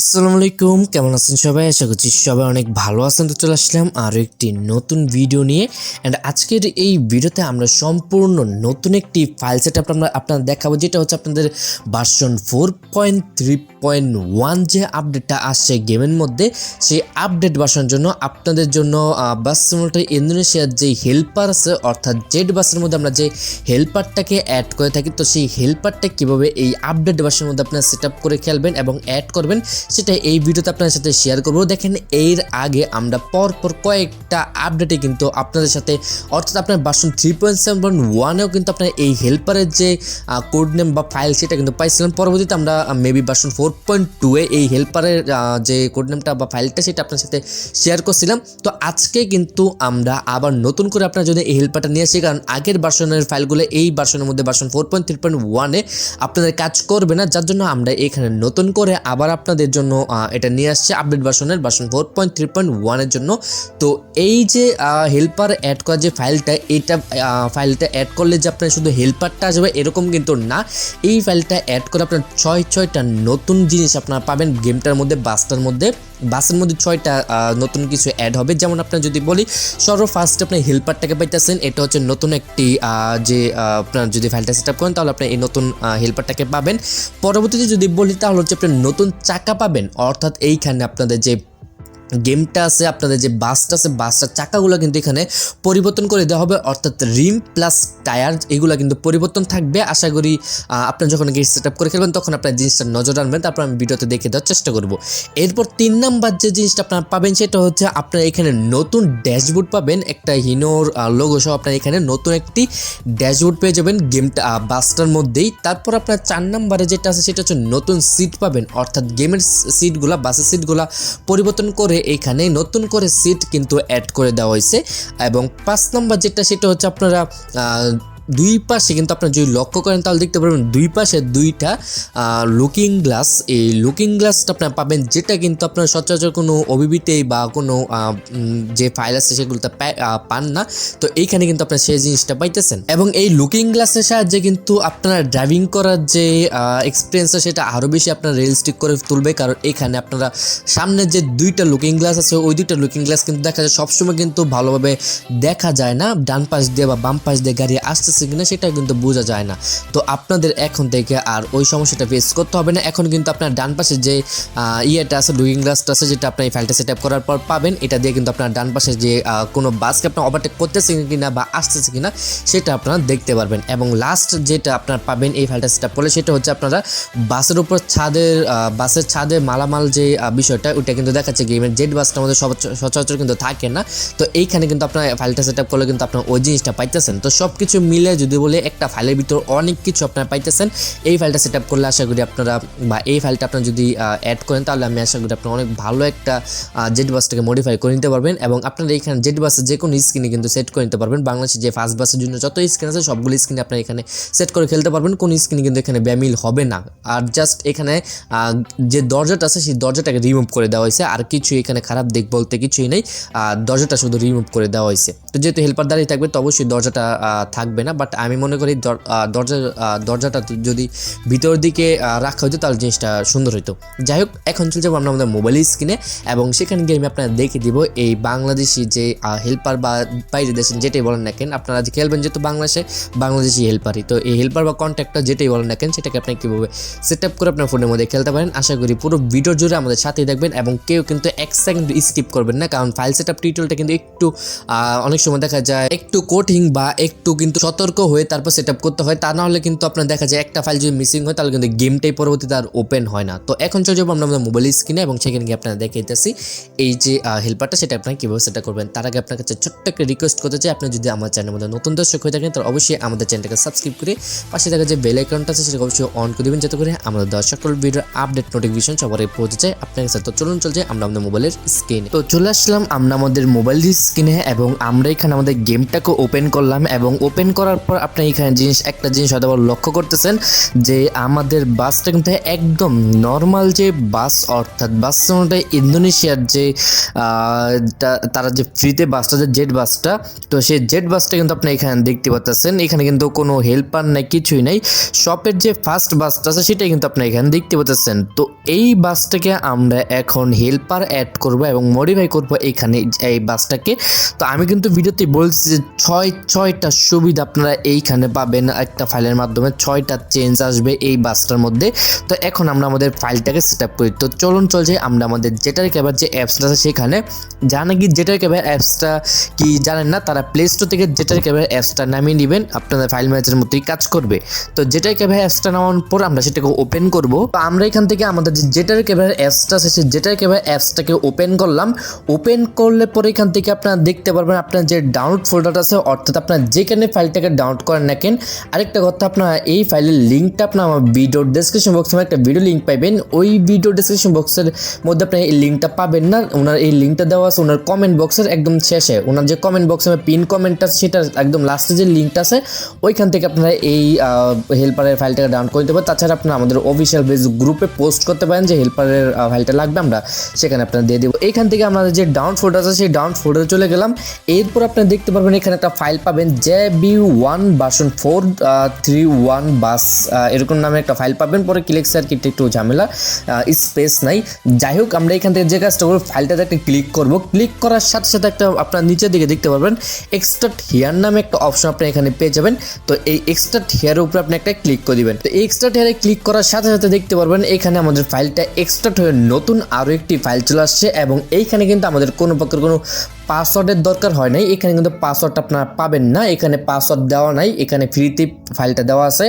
আসসালামু আলাইকুম, কেমন আছেন সবাই? আশা করছি সবাই অনেক ভালো আছেন। তো চলে আসলাম আরও একটি নতুন ভিডিও নিয়ে। অ্যান্ড আজকের এই ভিডিওতে আমরা সম্পূর্ণ নতুন একটি ফাইল সেট আপ আমরা আপনাদের দেখাবো, যেটা হচ্ছে আপনাদের version four point three point one যে আপডেটটা আসছে গেমের মধ্যে, সেই আপডেট বাসার জন্য আপনাদের জন্য বাসমোটা ইন্দোনেশিয়ার যে হেল্পার আছে, অর্থাৎ জেড বাসের মধ্যে আমরা যে হেল্পারটাকে অ্যাড করে থাকি, তো সেই হেল্পারটা কীভাবে এই আপডেট বাসের মধ্যে আপনারা সেট করে খেলবেন এবং অ্যাড করবেন সেটা এই ভিডিওতে আপনাদের সাথে শেয়ার করব। দেখেন, এর আগে আমরা পর পর কয়েকটা আপডেটে কিন্তু আপনাদের সাথে, অর্থাৎ আপনার version three point seven point ওয়ানেও কিন্তু আপনার এই হেল্পারের যে কোড নেম বা ফাইল সেটা কিন্তু পাইছিলাম। পরবর্তীতে আমরা মেবি বাসন ফোর পয়েন্ট টুয়ে এই হেল্পারের যে কোড নেমটা বা ফাইলটা সেটা আপনার সাথে শেয়ার করছিলাম। তো আজকে কিন্তু আমরা আবার নতুন করে আপনার যদি এই হেল্পারটা নিয়ে আসি, কারণ আগের বাসনের ফাইলগুলো এই বাসনের মধ্যে বাসন ফোর পয়েন্ট থ্রি পয়েন্ট ওয়ানে আপনাদের কাজ করবে না। যার জন্য আমরা এখানে নতুন করে আবার আপনাদের জন্য এটা নিয়ে আসছে আপডেট ভার্সনের version four point three point ওয়ানের জন্য। তো এই যে হেল্পার অ্যাড করা যে ফাইলটা এটা ফাইলটা অ্যাড করলে যে আপনার শুধু হেল্পারটা আসবে, এরকম কিন্তু না। এই ফাইলটা অ্যাড করে আপনার ছয়, ছয়টা নতুন জিনিস আপনার পাবেন গেমটার মধ্যে বাসটার মধ্যে। বাসের মধ্যে ছয়টা নতুন কিছু অ্যাড হবে। যেমন আপনার যদি বলি সর্ব ফার্স্ট আপনি হেল্পারটাকে পাইতেছেন, এটা হচ্ছে নতুন একটি যে আপনার যদি ফাইলটা সেট আপ করেন, তাহলে আপনি এই নতুন হেল্পারটাকে পাবেন। পরবর্তীতে যদি বলি, তাহলে হচ্ছে আপনি নতুন চাকা পাবেন। অর্থাৎ এইখানে আপনাদের যে গেমটা আছে, আপনাদের যে বাসটা আছে বাসটার চাকাগুলো কিন্তু এখানে পরিবর্তন করে দেওয়া হবে, অর্থাৎ রিম প্লাস টায়ার এগুলো কিন্তু পরিবর্তন থাকবে। আশা করি আপনার যখন গেট সেট করে খেলবেন, তখন আপনার জিনিসটা নজর রাখবেন, তারপর আমি ভিডিওতে দেখে দেওয়ার চেষ্টা করব। এরপর তিন নাম্বার যে জিনিসটা আপনারা পাবেন, সেটা হচ্ছে আপনারা এখানে নতুন ড্যাশবোর্ড পাবেন, একটা হিনোর লোগো সহ আপনার এখানে নতুন একটি ড্যাশবোর্ড পেয়ে যাবেন গেমটা বাসটার মধ্যেই। তারপর আপনার চার নাম্বারে যেটা আছে, সেটা হচ্ছে নতুন সিট পাবেন, অর্থাৎ গেমের সিটগুলা বাসের সিটগুলা পরিবর্তন করে এখানে নতুন করে সিট কিন্তু অ্যাড করে দেওয়া হয়েছে। এবং পাঁচ নম্বর যেটা, সেটা হচ্ছে আপনারা দুই পাশে কিন্তু আপনারা যদি লক্ষ্য করেন, তাহলে দেখতে পারবেন দুই পাশে দুইটা লুকিং গ্লাস এই লুকিং গ্লাসটা আপনারা পাবেন, যেটা কিন্তু আপনার সচরাচর কোনো অভিবিতে বা কোনো যে ফাইল আছে সেগুলোতে পান না। তো এইখানে কিন্তু আপনারা সেই জিনিসটা পাইতেছেন। এবং এই লুকিং গ্লাসের সাহায্যে কিন্তু আপনারা ড্রাইভিং করার যে এক্সপিরিয়েন্স সেটা আরও বেশি আপনার রিয়েলিস্টিক করে তুলবে। কারণ এখানে আপনারা সামনে যে দুইটা লুকিং গ্লাস আছে, ওই দুইটা লুকিং গ্লাস কিন্তু দেখা যায় সবসময় কিন্তু ভালোভাবে দেখা যায় না। ডান পাশ দিয়ে বা বাম পাশ দিয়ে গাড়ি আসতেছে কিনা সেটা কিন্তু বোঝা যায় না। তো আপনাদের এখন থেকে আর ওই সমস্যাটা ফেস করতে হবে না। এখন কিন্তু আপনার ডান পাশে যে ইয়েটা আছে লুকিং গ্লাসটা আছে, যেটা আপনি এই ফাইলটা সেট করার পর পাবেন, এটা দিয়ে কিন্তু আপনার ডান পাশে যে কোনো বাসকে আপনার ওভারটেক করতেছে কিনা বা আসতেছে কিনা, সেটা আপনারা দেখতে পারবেন। এবং লাস্ট যেটা আপনার পাবেন এই ফাইলটা সেট করলে, সেটা হচ্ছে আপনারা বাসের উপর ছাদের বাসের ছাদে মালামাল যে বিষয়টা, ওইটা কিন্তু দেখাচ্ছে গেমের জেড মধ্যে সব সচরাচর কিন্তু থাকে না। তো এইখানে কিন্তু আপনার ফাইলটা সেট করলে কিন্তু আপনার ওই জিনিসটা পাইতেছেন। তো সব কিছু মিলে যদি বলে একটা ফাইলের ভিতর অনেক কিছু আপনারা পাইতেছেন, এই ফাইলটা সেট করলে আশা করি আপনারা বা এই ফাইলটা আপনারা যদি অ্যাড করেন, তাহলে আমি আশা করি আপনারা অনেক ভালো একটা জেড বাসটাকে মডিফাই করে নিতে পারবেন এবং আপনারা এখানে জেড বাসের যে কোনো স্ক্রিনে কিন্তু সেট করে নিতে পারবেন। বাংলাদেশে যে ফার্স্ট বাসের জন্য যত স্ক্রিন আছে, সবগুলো স্ক্রিনে আপনারা এখানে সেট করে খেলতে পারবেন। কোন স্ক্রিনে কিন্তু এখানে ব্যামিল হবে না। আর জাস্ট এখানে যে দরজাটা আছে, সেই দরজাটাকে রিমুভ করে দেওয়া হয়েছে। আর কিছু এখানে খারাপ দিক বলতে কিছুই নেই। দরজাটা শুধু রিমুভ করে দেওয়া হয়েছে। তো যেহেতু হেল্পার দাঁড়িয়ে থাকবে, তো অবশ্যই দরজাটা থাকবে না। বাট আমি মনে করি দর- দরজা দরজাটা যদি ভিতর দিকে রাখা হতো তাহলে জিনিসটা সুন্দর হতো যাই হোক, এখন চলে যাব আমরা আমাদের মোবাইল স্ক্রিনে এবং সেখানে গিয়ে আমি আপনারা দেখে দিব এই বাংলাদেশি যে হেল্পার বা বাইরে দেশের যেটাই বলেন না কেন, আপনারা যে খেলবেন যেহেতু বাংলাদেশে, বাংলাদেশি হেল্পারই তো এই হেল্পার বা কন্ট্যাক্টর যেটাই বলেন না কেন, সেটাকে আপনি কীভাবে সেট আপ করে আপনার ফোনের মধ্যে খেলতে পারেন, আশা করি পুরো ভিডিও জুড়ে আমাদের সাথেই দেখবেন এবং কেউ কিন্তু এক সেকেন্ড স্কিপ করবেন না, কারণ ফাইল সেট আপ টিউটোরিয়ালটা কিন্তু একটু অনেক সময় দেখা যায় একটু কঠিন বা একটু কিন্তু সতর্ক হয়ে তারপর সেট করতে হয়। তা না হলে কিন্তু আপনার দেখা যায় একটা ফাইল যদি মিসিং হয়, তাহলে কিন্তু গেমটাই পরবর্তীতে আর ওপেন হয় না। তো এখন চলে যাব আমরা আমাদের মোবাইল স্ক্রিনে এবং সেখানে গিয়ে আপনারা দেখে দিতেছি এই যে হেল্পারটা সেটা আপনারা কীভাবে সেটা করবেন। তার আগে আপনার কাছে ছোট্ট একটা রিকোয়েস্ট করতে চাই। আপনি যদি আমার চ্যানেলের মধ্যে নতুন দর্শক হয়ে থাকেন, তাহলে অবশ্যই আমাদের চ্যানেলটাকে সাবস্ক্রাইব করে পাশে দেখা যে বেল আইকনটা আছে সেটা অবশ্যই অন করে দেবেন। যাতে করে আমাদের দেওয়া সকল ভিডিওর আপডেট নোটিফিকেশন সবার পৌঁছে যায় আপনার কাছে। তো চলুন, চলছে আমরা আমাদের মোবাইলের স্ক্রিনে তো চলে আসলাম আমরা আমাদের মোবাইল স্ক্রিনে এবং আমরা এখানে আমাদের গেমটাকে ওপেন করলাম এবং ওপেন করার করার পর আপনি এখানে জিনিস, একটা জিনিস হয়তো লক্ষ্য করতেছেন যে আমাদের বাসটা কিন্তু একদম নর্মাল যে বাস, অর্থাৎ বাস ইন্দোনেশিয়ার যে তারা যে ফ্রিতে বাসটা, যে জেট বাসটা, তো সেই জেট বাসটা কিন্তু আপনি এখানে দেখতে পাচ্ছেন এখানে কিন্তু কোনো হেল্পার নাই, কিছুই নাই। শপের যে ফার্স্ট বাসটা আছে, সেটাই কিন্তু আপনি এখানে দেখতে পাচ্ছেন তো এই বাসটাকে আমরা এখন হেল্পার অ্যাড করব এবং মডিফাই করব এখানে এই বাসটাকে। তো আমি কিন্তু ভিডিওতে বলছি যে ছয়, ছয়টা সুবিধা আপনারা এইখানে পাবেন একটা ফাইলের মাধ্যমে ছয়টা চেঞ্জ আসবে এই বাসটার মধ্যে। তো এখন আমরা আমাদের ফাইলটাকে সেট আপ করি। তো চলুন চলছে, আমরা আমাদের জেটার ক্যাবার যে অ্যাপসটা আছে সেখানে যা নাকি জেটার ক্যাবার অ্যাপসটা কি জানেন না, তারা প্লে স্টোর থেকে জেটার ক্যাবার অ্যাপসটা নামিয়ে নেবেন, আপনাদের ফাইল ম্যানেজারের মতোই কাজ করবে। তো জেটার ক্যাবার অ্যাপসটা নেওয়ার পর আমরা সেটাকে ওপেন করব। তো আমরা এখান থেকে আমাদের যে জেটার ক্যাবার অ্যাপসটা আছে সেই জেটার ক্যাবার অ্যাপসটাকে ওপেন করলাম। ওপেন করলে পরে এখান থেকে আপনারা দেখতে পারবেন আপনার যে ডাউনলোড ফোল্ডারটা আছে, অর্থাৎ আপনার যেখানে ফাইলটাকে ডাউনলোড করেন না কেন। আরেকটা কথা আপনারা এই ফাইলের লিঙ্কটা আপনার আমার ভিডিও ডেসক্রিপশন বক্সে একটা ভিডিও লিঙ্ক পাবেন ওই ভিডিও ডেসক্রিপশন বক্সের মধ্যে আপনি এই লিঙ্কটা পাবেন না। ওনার এই লিঙ্কটা দেওয়া আছে, ওনার কমেন্ট বক্সের একদম শেষে। ওনার যে কমেন্ট বক্সে পিন কমেন্ট আছে সেটা একদম লাস্টে যে লিঙ্কটা আছে, ওইখান থেকে আপনারা এই হেল্পারের ফাইলটাকে ডাউনলোড করে দিতে পারেন। তাছাড়া আপনারা আমাদের অফিসিয়াল বেস গ্রুপে পোস্ট করতে পারেন যে হেল্পারের ফাইলটা লাগবে, আমরা সেখানে আপনারা দিয়ে দেবো। এইখান থেকে আমাদের যে ডাউন ফোল্ডার আছে, সেই ডাউন ফোল্ডারে চলে গেলাম। এরপর আপনারা দেখতে পারবেন এখানে একটা ফাইল পাবেন J B one version four three one bus এরকম নামে একটা ফাইল পাবেন। পরে ক্লিক সার্কিট একটু ঝামেলা স্পেস নাই। যাই হোক আমরা এখান থেকে যে কাজটা করব ফাইলটাতে একটা ক্লিক করব। ক্লিক করার সাথে সাথে একটা আপনার নিচের দিকে দেখতে পারবেন এক্সট্রাক্ট হেয়ার নামে একটা অপশন আপনি এখানে পেয়ে যাবেন। তো এই এক্সট্রাক্ট হেয়ারের উপরে আপনি একটা ক্লিক করে দিবেন। তো এক্সট্রাক্ট হেয়ারে ক্লিক করার সাথে সাথে দেখতে পারবেন, এখানে আমাদের ফাইলটা এক্সট্রাক্ট হয়ে নতুন আরও একটি ফাইল চলে আসছে এবং এইখানে কিন্তু আমাদের কোনো প্রকার কোনো পাসওয়ার্ডের দরকার হয় নাই। এখানে কিন্তু পাসওয়ার্ড আপনারা পাবেন না। এখানে পাসওয়ার্ড দেওয়া নাই। এখানে ফ্রিতে ফাইলটা দেওয়া আছে।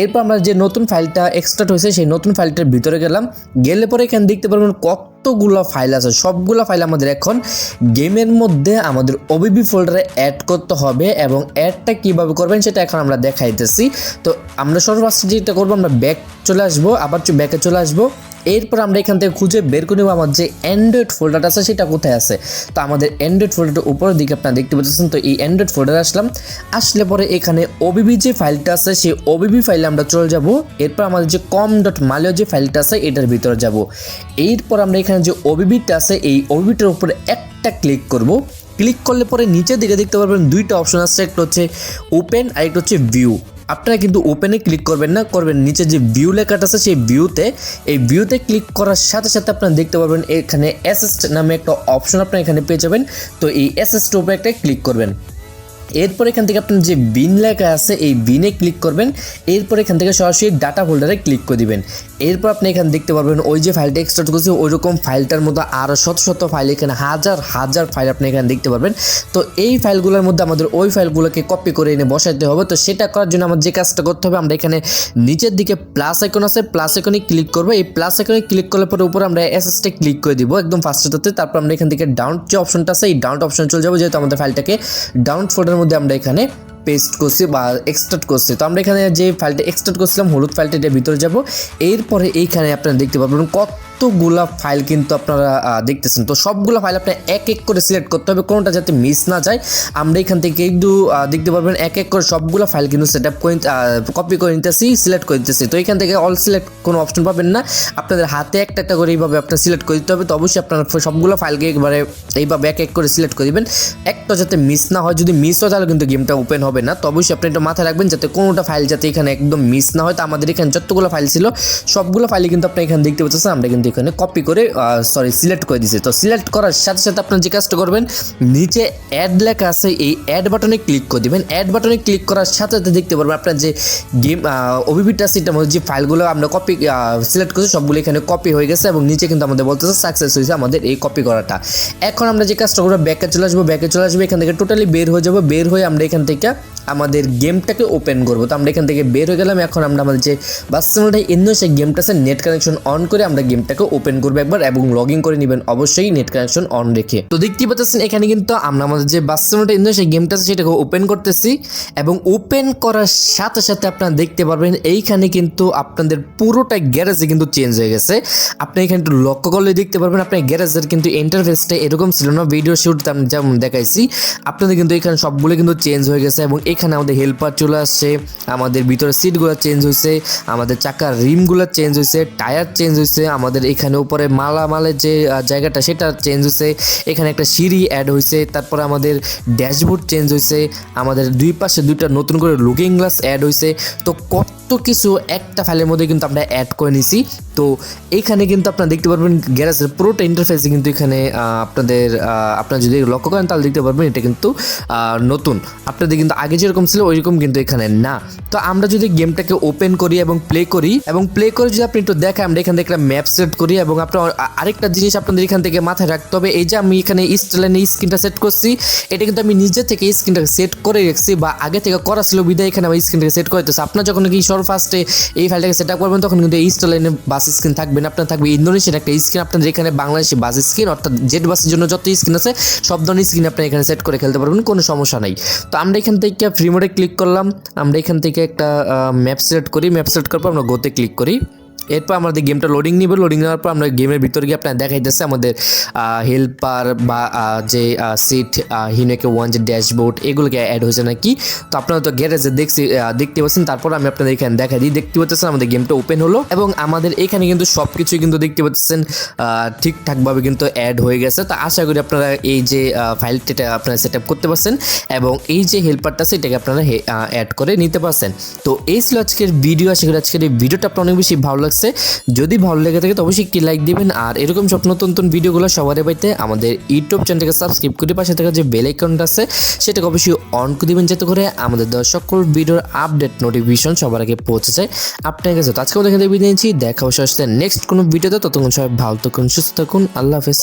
এরপর আমরা যে নতুন ফাইলটা এক্সট্রাক্ট হয়েছে, সেই নতুন ফাইলটার ভিতরে গেলাম। গেলে পরে এখানে দেখতে পারবেন কতগুলো ফাইল আছে। সবগুলো ফাইল আমাদের এখন গেমের মধ্যে আমাদের ওবিবি ফোল্ডারে অ্যাড করতে হবে এবং অ্যাডটা কীভাবে করবেন সেটা এখন আমরা দেখাইতেছি। তো আমরা সর্বপ্রথম যেটা করব, আমরা ব্যাক চলে আসব। আবার ব্যাকে চলে আসব। এরপর আমরা এখান থেকে খুঁজে বের করে নেব আমার যে অ্যান্ড্রয়েড ফোল্ডারটা আছে, সেটা কোথায় আছে? তো আমাদের অ্যান্ড্রয়েড ফোল্ডারটা উপরের দিকে আপনারা দেখতে পাচ্ছেন, তো এই অ্যান্ড্রয়েড ফোল্ডারে আসলাম। আসলে পরে এখানে ওবিবি যে ফাইলটা আছে, সেই ওবিবি ফাইলে আমরা চলে যাব। এরপর আমাদের যে কম ডট মালিও যে ফাইলটা আছে, এটার ভিতরে যাব। এরপর আমরা এখানে যে ওবিবিটা আছে, এই ওবিবিটার উপরে একটা ক্লিক করব। ক্লিক করলে পরে নিচের দিকে দেখতে পারবেন দুইটা অপশন আছে, একটা হচ্ছে ওপেন আর একটা হচ্ছে ভিউ আপনারা কিন্তু ওপেনে ক্লিক করবেন না, করবেন নিচে যে ভিউ লেখাটা আছে সেই ভিউতে এই ভিউতে ক্লিক করার সাথে সাথে আপনারা দেখতে পারবেন এখানে অ্যাসেস্ট নামে একটা অপশন আপনারা এখানে পেয়ে যাবেন। তো এই অ্যাসেস্ট উপরে একটা ক্লিক করবেন। এরপর এখান থেকে আপনার যে বিন লেখা আছে, এই বিনে ক্লিক করবেন। এরপর এখান থেকে সরাসরি ডাটা ফোল্ডারে ক্লিক করে দিবেন। এরপর আপনি এখানে দেখতে পারবেন, ওই যে ফাইলটা এক্সট্রাক্ট করছি ওই রকম ফাইলটার মধ্যে আরও শত শত ফাইল এখানে হাজার হাজার ফাইল আপনি এখানে দেখতে পারবেন। তো এই ফাইলগুলোর মধ্যে আমাদের ওই ফাইলগুলোকে কপি করে এনে বসাতে হবে। তো সেটা করার জন্য আমাদের যে কাজটা করতে হবে, আমরা এখানে নিচের দিকে প্লাস আইকন আছে প্লাস আইকনে ক্লিক করব। এই প্লাস আইকনে ক্লিক করার পরে উপরে আমরা এসএসটে ক্লিক করে দিব একদম ফার্স্টটাতে তারপর আমরা এখান থেকে ডাউন যে অপশনটা আছে, এই ডাউন অপশন চলে যাব, যেহেতু আমাদের ফাইলটাকে ডাউন ফোল্ডারের মধ্যে আমরা এখানে পেস্ট করছি বা এক্সট্রাক্ট করছি। তো আমরা এখানে যে ফাইলটা এক্সট্রাক্ট করছিলাম, হলুদ ফাইলটা এটা ভিতরে যাব। এরপরে এইখানে আপনারা দেখতে পারবেন কতগুলা ফাইল কিন্তু আপনারা দেখতেছেন। তো সবগুলো ফাইল আপনার এক এক করে সিলেক্ট করতে হবে, কোনোটা যাতে মিস না যায়। আমরা এখান থেকে একটু দেখতে পারবেন, এক এক করে সবগুলো ফাইল কিন্তু সেট আপ করে কপি করে নিতেছি সিলেক্ট করে নিতেছি তো এখান থেকে অল সিলেক্ট কোনো অপশন পাবেন না। আপনাদের হাতে একটা একটা করে এইভাবে আপনার সিলেক্ট করে দিতে হবে। তো অবশ্যই আপনার সবগুলো ফাইলকে একবারে এইভাবে এক এক করে সিলেক্ট করে দিবেন। একটা যাতে মিস না হয়, যদি মিস হয়, তাহলে কিন্তু গেমটা ওপেন হবে না। তো অবশ্যই আপনি এটা মাথায় রাখবেন, যাতে কোনোটা ফাইল যাতে এখানে একদম মিস না হয়। তো আমাদের এখানে যতগুলো ফাইল ছিল, সবগুলো ফাইলে কিন্তু আপনি এখানে দেখতে পাচ্ছেন। আমরা কিন্তু এখানে কপি করে সরি সিলেক্ট করে দিছে। তো সিলেক্ট করার সাথে সাথে আপনার যে কাজটা করবেন, নিচে অ্যাড লেখা আছে, এই অ্যাড বাটনে ক্লিক করে দিবেন। অ্যাড বাটনে ক্লিক করার সাথে সাথে দেখতে পারবেন আপনার যে গেম ওবিবিটা সিটার মধ্যে যে ফাইলগুলো আমরা কপি সিলেক্ট করছি, সবগুলো এখানে কপি হয়ে গেছে এবং নিচে কিন্তু আমাদের বলতেছে সাকসেস হয়েছে আমাদের এই কপি করাটা। এখন আমরা যে কাজটা করব ব্যাকে চলে আসব ব্যাকে চলে আসব, এখান থেকে টোটালি বের হয়ে যাব, বের হয়ে আমরা এখান থেকে আমাদের গেমটাকে ওপেন করব। তো আমরা এখান থেকে বের হয়ে গেলাম, এখন আমরা আমাদের যে বাস্তবটা ইন্দো সেই গেমটা আছে নেট কানেকশন অন করে আমরা গেমটাকে গেমটাকে ওপেন করবে একবার এবং লগ ইন করে নেবেন অবশ্যই নেট কানেকশন অন রেখে। তো দেখতেই পাচ্ছেন, এখানে কিন্তু আমরা আমাদের যে বাস্তবটা ইন্দো সেই গেমটা আছে সেটাকে ওপেন করতেছি এবং ওপেন করার সাথে সাথে আপনারা দেখতে পারবেন এইখানে কিন্তু আপনাদের পুরোটা গ্যারেজে কিন্তু চেঞ্জ হয়ে গেছে। আপনি এখানে একটু লক্ষ্য করলে দেখতে পারবেন, আপনার গ্যারেজের কিন্তু ইন্টারফেসটা এরকম ছিল না ভিডিও শুটতে আমি যেমন দেখাইছি, আপনাদের কিন্তু এখানে সবগুলো কিন্তু চেঞ্জ হয়ে গেছে এবং এখানে আমাদের হেল্পার চলে আসছে, আমাদের ভিতরে সিটগুলো চেঞ্জ হয়েছে আমাদের চাকার রিমগুলো চেঞ্জ হয়েছে টায়ার চেঞ্জ হয়েছে আমাদের এখানে উপরে মালামালের যে জায়গাটা সেটা চেঞ্জ হয়েছে এখানে একটা সিঁড়ি অ্যাড হয়েছে তারপরে আমাদের ড্যাশবোর্ড চেঞ্জ হয়েছে আমাদের দুই পাশে দুইটা নতুন করে লুকিং গ্লাস অ্যাড হয়েছে তো কত কিছু একটা ফাইলের মধ্যে কিন্তু আমরা অ্যাড করে নিছি। তো এখানে কিন্তু আপনারা দেখতে পারবেন গ্যারেজের পুরোটা ইন্টারফেসে কিন্তু এখানে আপনাদের আপনারা যদি লক্ষ্য করেন তাহলে দেখতে পারবেন এটা কিন্তু নতুন। আপনাদের কিন্তু আগে যেরকম ছিল ওইরকম কিন্তু এখানে না। তো আমরা যদি গেমটাকে ওপেন করি এবং প্লে করি, এবং প্লে করে যদি আপনি একটু দেখেন আমরা এখান থেকে একটা ম্যাপ সেট করি এবং আপনার আরেকটা জিনিস আপনাদের এখান থেকে মাথায় রাখতে হবে, এই যে আমি এখানে স্টাইলের স্ক্রিনটা সেট করছি, এটা কিন্তু আমি নিজে থেকে স্ক্রিনটাকে সেট করে রেখেছি বা আগে থেকে করা ছিল, বিদায় এখানে আমি স্ক্রিনটাকে সেট করে দিতেছে আপনার যখন কি সর ফার্স্টে এই ফাইলটাকে সেট আপ করবেন, তখন কিন্তু এই স্টাইলের বাস স্ক্রিন থাকবে না। আপনার থাকবে ইন্দোনেশিয়ার একটা স্ক্রিন আপনার যেখানে বাংলাদেশি বাস স্ক্রিন অর্থাৎ জেড বাসের জন্য যত স্ক্রিন আছে, সব ধরনের স্ক্রিন আপনি এখানে সেট করে খেলতে পারবেন, কোনো সমস্যা নাই। তো আমরা এখান থেকে ফ্রি মোডে ক্লিক করলাম। আমরা এখান থেকে একটা ম্যাপ সিলেক্ট করি। ম্যাপ সিলেক্ট করার পর আমরা গোতে ক্লিক করি। এরপর আমাদের গেমটা লোডিং নিবে লোডিং নেওয়ার পর আমরা গেমের ভিতরে গিয়ে আপনার দেখাইতেছে আমাদের হেল্পার বা যে সিট হিনেকে ওয়ান যে ড্যাশবোর্ড এগুলোকে অ্যাড হয়েছে নাকি? তো আপনারা তো গ্যারেজে দেখছি দেখতে পাচ্ছেন। তারপর আমি আপনাদের এখানে দেখাই দিই। দেখতে পাচ্ছেন আমাদের গেমটা ওপেন হলো এবং আমাদের এখানে কিন্তু সব কিছুই কিন্তু দেখতে পাচ্ছেন ঠিকঠাকভাবে কিন্তু অ্যাড হয়ে গেছে। তো আশা করি আপনারা এই যে ফাইলটা আপনারা সেট আপ করতে পারছেন এবং এই যে হেল্পারটা সেটাকে আপনারা অ্যাড করে নিতে পারছেন। তো এই ছিল আজকের ভিডিও আশা করি আজকের এই ভিডিওটা আপনার অনেক বেশি ভালো লাগছে। যদি ভালো লেগে থাকে তো অবশ্যই একটি লাইক দিবেন। আর এরকম সব নতুন ভিডিওগুলো সবারই পাইতে আমাদের ইউটিউব চ্যানেলটাকে সাবস্ক্রাইব করে পাশে থাকা যে বেল আইকনটা আছে, সেটাকে অবশ্যই অন করে দিবেন যাতে করে আমাদের দেওয়া সকল ভিডিওর আপডেট নোটিফিকেশন সবার আগে পৌঁছে যায়। আপনার কাছে তো আজকেও দেখে বিদায় নিচ্ছি। দেখা অবশ্যই নেক্সট কোনো ভিডিওতে। ততক্ষণ সবাই ভালো থাকুন, সুস্থ থাকুন। আল্লাহ হাফেজ।